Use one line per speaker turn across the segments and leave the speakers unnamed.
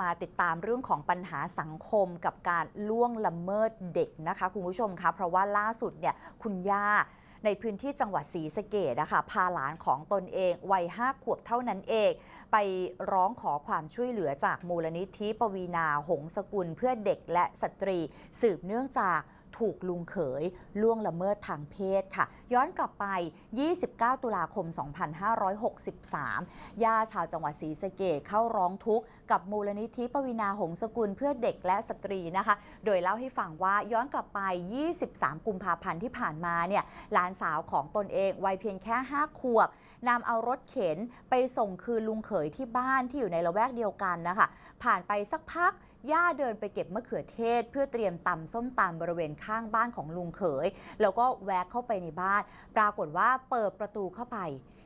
มาติดตามเรื่องของปัญหาสังคมกับการล่วงละเมิดเด็กนะคะคุณผู้ชมคะเพราะว่าล่าสุดเนี่ยคุณย่าในพื้นที่จังหวัดศรีสะเกดนะคะพาหลานของตนเองวัยห้าขวบเท่านั้นเอง ไปร้องขอความช่วยเหลือจากมูลนิธิปวีนาหงสกุลเพื่อเด็กและสตรี สืบเนื่องจาก ถูกลุงเขยล่วงละเมิดทางเพศค่ะ ย้อนกลับไป 29 ตุลาคม 2563 ย่าชาวจังหวัดศรีสะเกดเข้าร้องทุกข์กับมูลนิธิปวีนาหงสกุลเพื่อเด็กและสตรีนะคะ โดยเล่าให้ฟังว่าย้อนกลับไป 23 กุมภาพันธ์ที่ผ่านมาเนี่ยหลานสาวของตนเองวัยเพียงแค่ 5 ขวบนำเอารถเข็นไปส่งคืนลุงเขยที่บ้านที่อยู่ในละแวกเดียวกันนะคะ ผ่านไปสักพัก ย่าเดินไปเก็บมะเขือเทศ เพื่อเตรียมตำส้มตำบริเวณข้างบ้านของลุงเขย แล้วก็แวะเข้าไปในบ้าน ปรากฏว่าเปิดประตูเข้าไป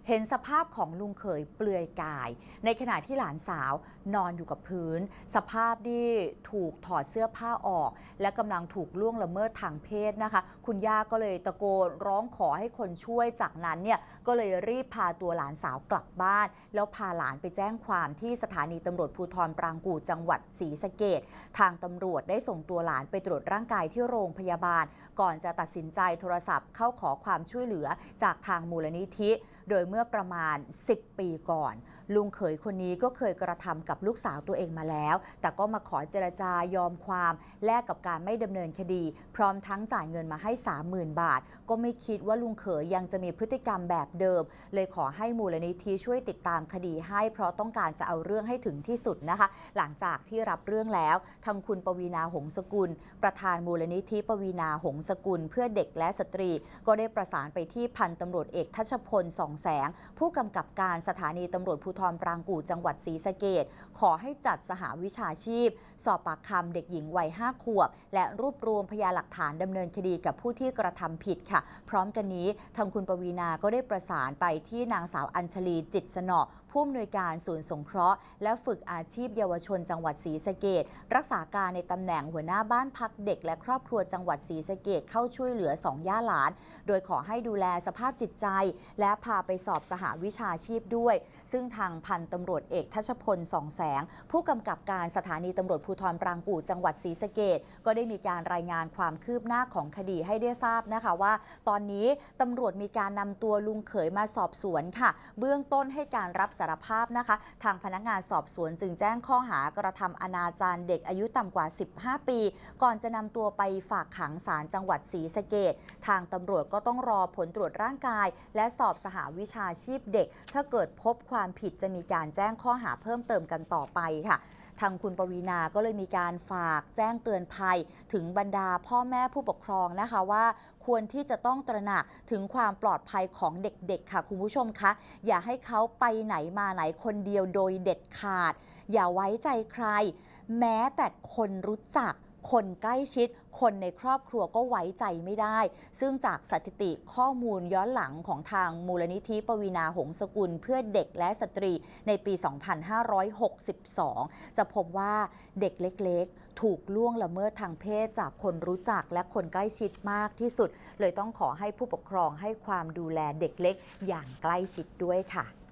เห็นสภาพของลุงเขยเปลือยกาย ในขณะที่หลานสาวนอนอยู่กับพื้น สภาพที่ถูกถอดเสื้อผ้าออก และกำลังถูกล่วงละเมิดทางเพศนะคะ คุณย่าก็เลยตะโกนร้องขอให้คนช่วยจากนั้นเนี่ยก็เลยรีบพาตัวหลานสาวกลับบ้าน แล้วพาหลานไปแจ้งความที่สถานีตำรวจภูธรปรางกู่จังหวัดศรีสะเกดทางตำรวจได้ส่งตัวหลานไปตรวจร่างกายที่โรงพยาบาล ก่อนจะตัดสินใจโทรศัพท์เข้าขอความช่วยเหลือจากทางมูลนิธิ โดยเมื่อประมาณ 10 ปีก่อน ลุงเขยคนนี้ก็เคยกระทำกับลูกสาวตัวเองมาแล้ว แต่ก็มาขอเจรจายอมความแลกกับการไม่ดำเนินคดี พร้อมทั้งจ่ายเงินมาให้ 30,000 บาท ก็ไม่คิดว่าลุงเขยยังจะมีพฤติกรรมแบบเดิม เลยขอให้มูลนิธิช่วยติดตามคดีให้เพราะต้องการจะเอาเรื่องให้ถึงที่สุดนะคะ หลังจากที่รับเรื่องแล้วทางคุณปวีนาหงสกุล ประธานมูลนิธิปวีนาหงสกุล เพื่อเด็กและสตรี ก็ได้ประสานไปที่พันตำรวจเอกทัชพลสองแสง ผู้กำกับการสถานีตำรวจภูธรปรางกู่จังหวัดศรีสะเกดขอให้จัดสหวิชาชีพ สอบปากคำเด็กหญิงวัย5ขวบ และรวบรวมพยานหลักฐานดำเนินคดีกับผู้ที่กระทำผิดค่ะ พร้อมกันนี้ทางคุณปวีนาก็ได้ประสานไปที่นางสาวอัญชลีจิตสนอผู้อำนวยการศูนย์สงเคราะห์ และฝึกอาชีพเยาวชนจังหวัดศรีสะเกดรักษาการในตำแหน่งหัวหน้าบ้านพักเด็ก และครอบครัวจังหวัดศรีสะเกดเข้าช่วยเหลือสองย่าหลาน โดยขอให้ดูแลสภาพจิตใจ และพาไปสอบสหวิชาชีพด้วย ซึ่งทางพันตำรวจเอกทัชพลสองแสง ผู้กำกับการสถานีตำรวจภูธรปรางกู่จังหวัดศรีสะเกดก็ได้มีการรายงานความคืบหน้าของคดีให้ได้ทราบนะคะว่า ตอนนี้ตำรวจมีการนำตัวลุงเขยมาสอบสวนค่ะ เบื้องต้นให้การรับสารภาพนะคะ ทางพนักงานสอบสวนจึงแจ้งข้อหากระทำอนาจารเด็กอายุต่ำกว่า 15 ปี ก่อนจะนำตัวไปฝากขังศาลจังหวัดศรีสะเกดทางตำรวจก็ต้องรอผลตรวจร่างกาย และสอบสหวิชาาชีพเด็ก ถ้าเกิดพบความผิดจะมีการแจ้งข้อหาเพิ่มเติมกันต่อไปค่ะ ทางคุณปวีนาก็เลยมีการฝากแจ้งเตือนภัย ถึงบรรดาพ่อแม่ผู้ปกครองนะคะว่าควรที่จะต้องตระหนักถึงความปลอดภัยของเด็กๆ ค่ะคุณผู้ชมคะอย่าให้เขาไปไหนมาไหนคนเดียวโดยเด็ดขาด อย่าไว้ใจใคร แม้แต่คนรู้จัก คนใกล้ชิด คนในครอบครัวก็ไว้ใจไม่ได้ ซึ่งจากสถิติข้อมูลย้อนหลังของทางมูลนิธิปวีนาหงสกุล เพื่อเด็กและสตรีในปี 2562 จะพบว่าเด็กเล็กๆ ถูกล่วงละเมิดทางเพศจากคนรู้จักและคนใกล้ชิดมากที่สุด เลยต้องขอให้ผู้ปกครองให้ความดูแลเด็กเล็กอย่างใกล้ชิดด้วยค่ะ